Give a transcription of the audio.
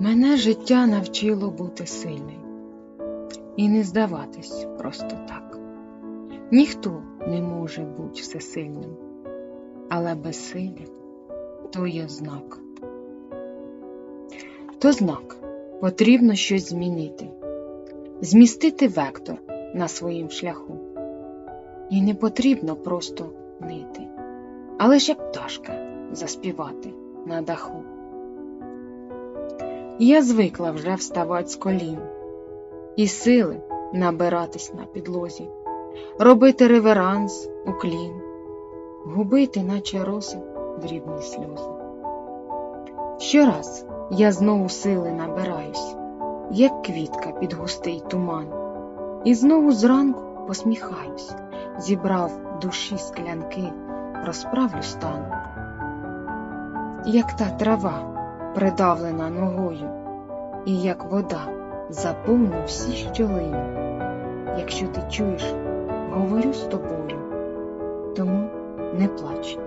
Мене життя навчило бути сильним і не здаватись просто так. Ніхто не може бути всесильним, але безсилля то є знак. То знак потрібно щось змінити, змістити вектор на своїм шляху. І не потрібно просто нити, а лише як пташка заспівати на даху. Я звикла вже вставати з колін. І сили набиратись на підлозі, робити реверанс, уклін, губити, наче роси, дрібні сльози. Щораз я знову сили набираюсь, як квітка під густий туман, і знову зранку посміхаюсь, зібрав душі склянки, розправлю стан, як та трава, придавлена ногою, і як вода заповню всі щілини. Якщо ти чуєш, говорю з тобою, тому не плач.